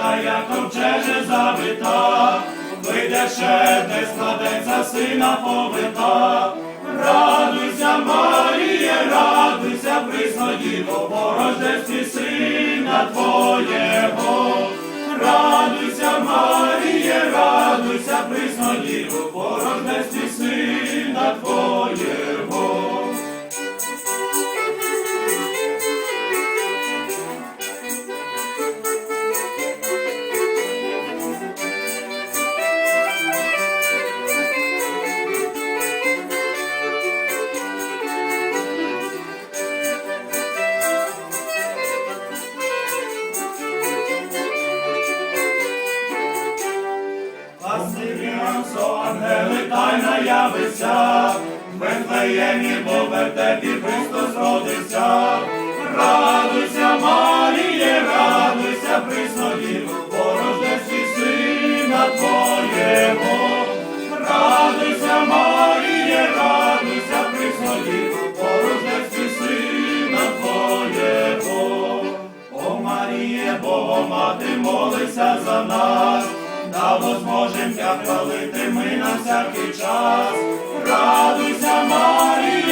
та як ковчеже забита, вийде ще де складеться сина побита, Радуйся, маріє, радуйся, приснодіво, по і син. Явиться, в бо в вертепі Христос родився. Радуйся, Маріє, радуйся, присно діво, по рождестві сина Твоєго. Радуйся, Маріє, радуйся, присно діво, сина Твоєго. О Маріє, Богомати, молися за нас, да возможем тя хвалити ми на всякий час. Радуйся, Маріє,